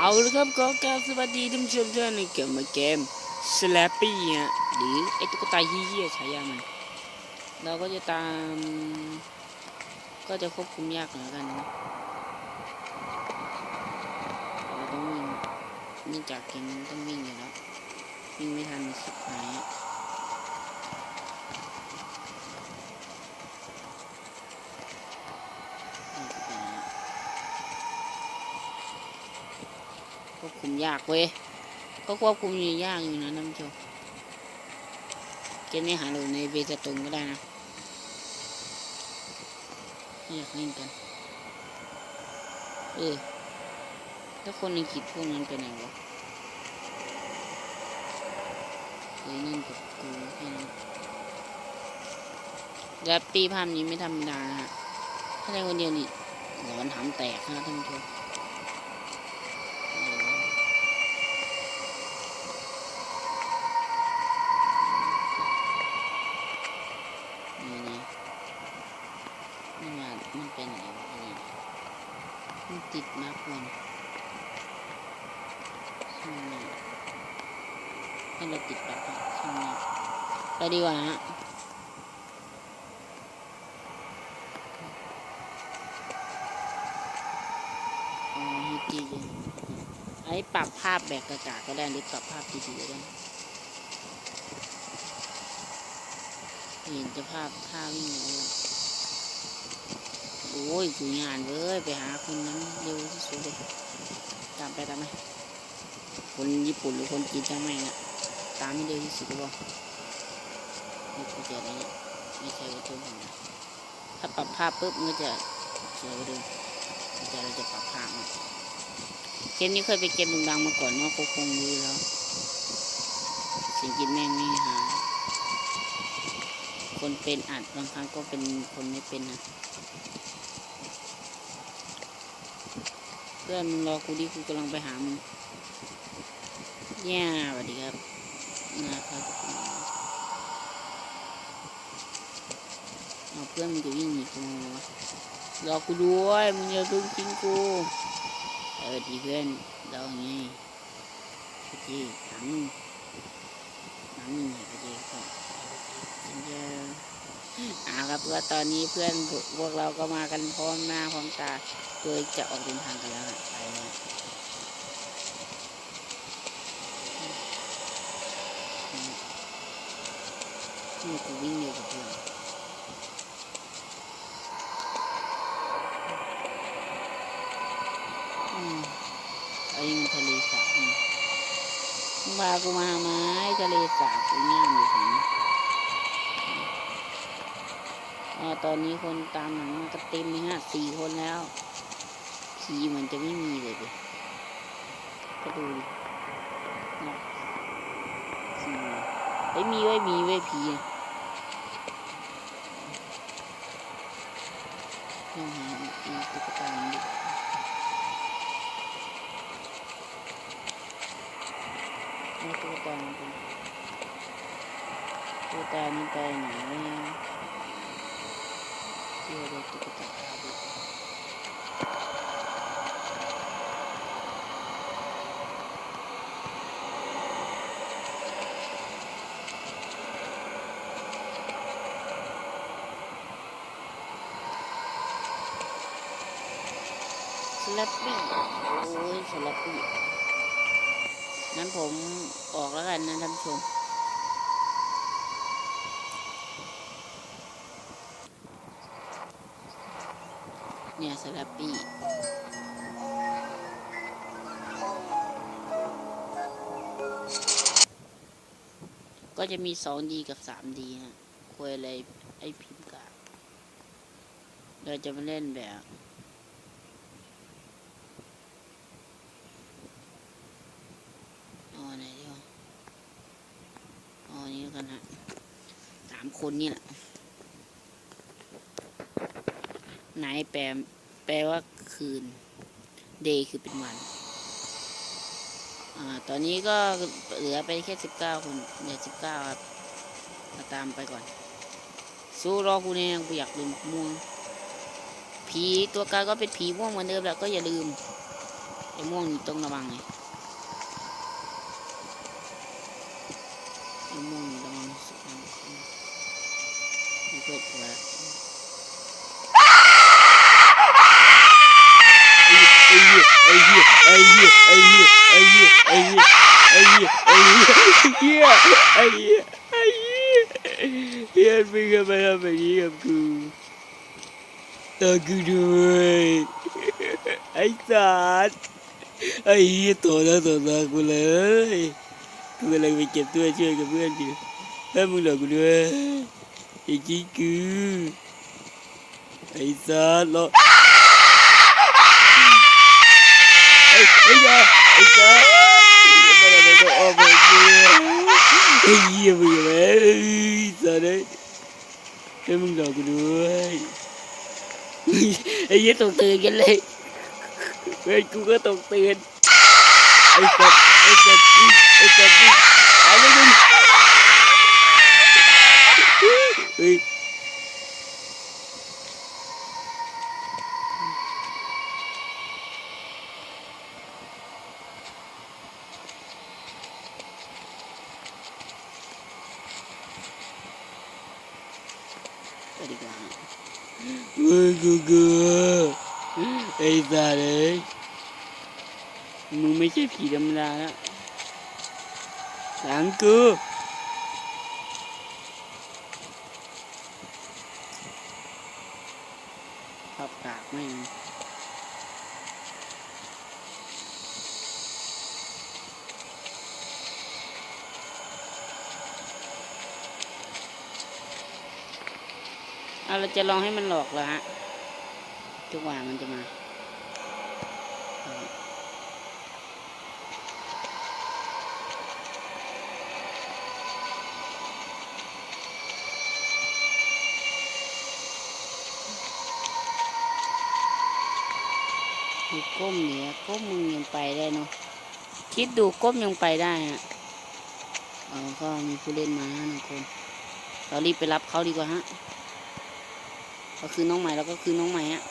เอาละครับก็กราบสวัสดีท่านผู้ชมท่านในเกมมาเกม Slappy ฮะหรือไอตุ๊กตาเฮี้ยฉายามัน เราก็จะตาม ก็จะควบคุมยากหน่อยกันนะเราต้องวิ่งเนื่องจากเกมต้องวิ่งอยู่แล้ววิ่งไม่ทันสุดหายอะนี่ก็เป็นอย่างนี้ ควบคุมยากเว้ยก็ควบคุมยู่ยากอยู่นะท่านผู้ชมเกมนี้หาดูในเวจตุงก็ได้นะไม่อยากเล่นกันเออถ้าคนในคลิปพวกนั้นไปไหนวะเคยเล่นกับกูแค่นั้นแรปปี้ภาพนี้ไม่ธรรมดานะฮะถ้าเล่นคนเดียวนี่หลอนหำแตกนะท่านผู้ชม นี่นะ นี่ว่ามันเป็นอะไรนี่มันติดมากวันใช่ไหมให้เราติดแบบนี้ใช่ไหมไปดีกว่าฮะอ๋อฮิตดีเลยไอ้ปรับภาพแบบกระจาก็ได้หรือปรับภาพดีๆก็ได้เห็นจะภาพท่าวิ่งเลย อ้ยกูงานเว้ยไปหาคนนั้นเร็วที่สุดเลยตามไปตามไหมคนญี่ปุ่นหรือคนจีนจังแม่งอะตามไม่เร็วที่สุดหรือเปล่านี่กูเจอะไรเนี่ยไม่ใช่กระตุ้นนะถ้าปรับภาพปุ๊บมันก็จะสวยกว่าเดิมแต่เราจะปรับภาพเกมนี้เคยไปเกมดังๆมาก่อนเนาะก็คงรู้แล้วสิ่งกินแม่งไม่หาคนเป็นอัดบางครั้งก็เป็นคนไม่เป็นนะ เพื่อนมึงรอกูดิกูกำลังไปหามึงแย่สวัสดีครับนะครับเอาเพื่อนมึงจะวิ่งหนีกูวะรอกูด้วยมึงอย่าเพิ่งทิ้งกูเออดีเพื่อนเราไงพี่หามึงหามึงเหรอพี่ครับฉันจะ อ่าครับก็ตอนนี้เพื่อนพวกเราก็มากันพร้อมหน้าพร้อมตาโดยจะออกเดินทางกันแล้วฮะไปแล้วนี่กูวิ่งเร็วกว่าเพื่อนอืมไอ้มันทะเลสาบมากูมาไหมทะเลสาบกูง่ามอยู่ ตอนนี้คนตามหนังก็เต็มเลยฮะสี่คนแล้วผีเหมือนจะไม่มีเลยดิก็ดูดินะสี่เฮ้มีไว้มีไว้ผีอะลองหาอีตุ๊กตาดินี่ตุ๊กตามันเป็นตุ๊กตานี่ไปไหนเนี่ย ที่เราตุ๊กตาอาบุสลับปี้โอ้ยสลับปี้งั้นผมออกแล้วกันนะท่านผู้ชม เนี่ยสลับปี้ก็จะมี 2D กับ 3D ฮะคุยอะไรไอพิมพ์กาเราจะมาเล่นแบบอาอันไหนดีวะอาอันนี้กันฮะสามคนนี่แหละ ไหนแปลแปลว่าคืน day คือเป็นวัน อ่า ตอนนี้ก็เหลือไปแค่สิบเก้าคนเหลือสิบเก้าครับมาตามไปก่อน สู้รอกูเนี่กูอยากลืมม่วง ผีตัวการก็เป็นผีม่วงเหมือนเดิมแหละก็อย่าลืมไอ้ม่วงนี่ต้องระวังเลยไอ้ม่วงนี่ระวังสุดนะมันเกิดแล้วไอ้เหี้ย ไอ้เหี้ยไอ้เหี้ยไอ้เหี้ยไอ้เหี้ยไอ้เหี้ยไอ้เหี้ยไอ้เหี้ยไอ้เหี้ยไอ้เหี้ยเฮียมึงทำไมทำแบบนี้กับกูตากูด้วยไอ้สัตว์ไอ้เหี้ยตัวหน้าตัวตากูเลยกูกำลังไปเก็บตัวช่วยกับเพื่อนอยู่ให้มึงหลอกกูด้วยไอ้กี้กูไอ้สัตว์หลอก ไอ้ไอ้ยาไอ้สัตว์มันอะไรก็ออกมากูไอ้เหี้ยมึงอะไรไอ้สัตว์เอ้ยให้มึงหลอกกูด้วยไอ้เหี้ยตกตื่นกันเลยเฮ้ยกูก็ตกตื่นไอ้สัตว์ไอ้สัตว์นี่ไอ้สัตว์นี่เอาเลยมึงเฮ้ ไปดีกว่าเฮ้ยกูกลัวไอ้สัตว์เอ้ยมึงไม่ใช่ผีธรรมดาละหลังกูภาพกากไม่ เอาเราจะลองให้มันหลอกแล้วฮะทุกว่ามันจะมาดูก้มเนี่ยก้มมึงยังไปได้เนาะคิดดูก้มยังไปได้ฮะเอาก็มีผู้เล่นมาหนึ่งคนเรารีบไปรับเขาดีกว่าฮะ ก็คือน้องใหม่แล้วก็คือน้องใหม่ฮะ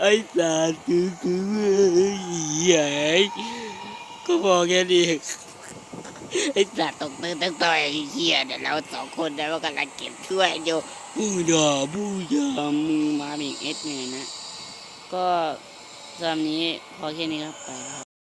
ไอ้สารคือคือใหญ่ก็บอกแค่นี้ไอ้สัตว์ตกตื่นตั้งแต่ไอ้เหี้ยเดี๋ยวเราสองคนนะว่ากำลังเก็บถ้วยอยู่บูดาบูดามึงมาอีกเอสเนี่ยนะ ก็สำหรับนี้พอแค่นี้ครับไปครับ